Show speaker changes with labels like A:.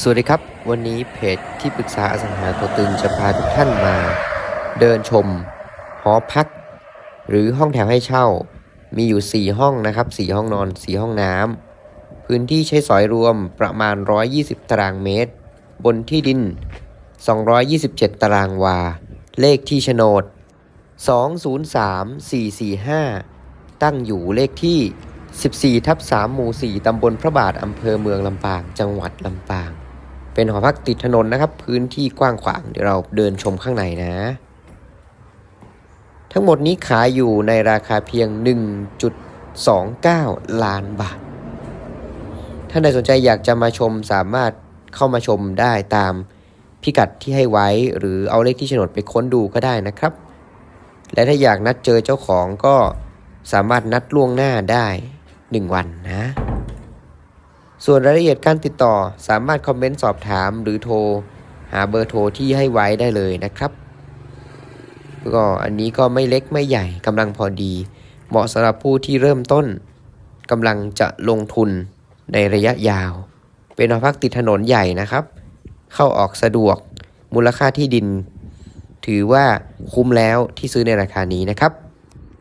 A: สวัสดีครับ วันนี้เพจที่ปรึกษาอสังหาตัวตึงจะพาทุกท่านมา เดินชม หอพัก หรือห้องแถวให้เช่า มีอยู่ 4 ห้องนะครับ 4 ห้องนอน 4 ห้องน้ำพื้นที่ใช้สอยรวมประมาณ 120 ตารางเมตร บนที่ดิน 227 ตารางวา เลขที่โฉนด 203445 ตั้งอยู่เลขที่ 14ทับ3หมู่ 4 ตำบลพระบาท อำเภอเมืองลำปาง จังหวัดลำปาง เป็นหอพักติดถนนนะครับ พื้นที่กว้างขวาง เดี๋ยวเราเดินชมข้างในนะ ทั้งหมดนี้ขายอยู่ในราคาเพียง 1.29 ล้านบาท ท่านใดสนใจอยากจะมาชมสามารถเข้ามาชมได้ตามพิกัดที่ให้ไว้ หรือเอาเลขที่โฉนดไปค้นดูก็ได้นะครับ และถ้าอยากนัดเจอเจ้าของก็สามารถนัดล่วงหน้าได้ 1 วันนะ ส่วนรายละเอียดการติดต่อสามารถคอมเมนต์สอบถามหรือโทร หาเบอร์โทรที่ให้ไว้ได้เลยนะครับ ก็อันนี้ก็ไม่เล็กไม่ใหญ่กำลังพอดี เหมาะสำหรับผู้ที่เริ่มต้นกำลังจะลงทุนในระยะยาว เป็นหอพักติดถนนใหญ่นะครับ เข้าออกสะดวกมูลค่าที่ดิน ถือว่าคุ้มแล้วที่ซื้อในราคานี้นะครับ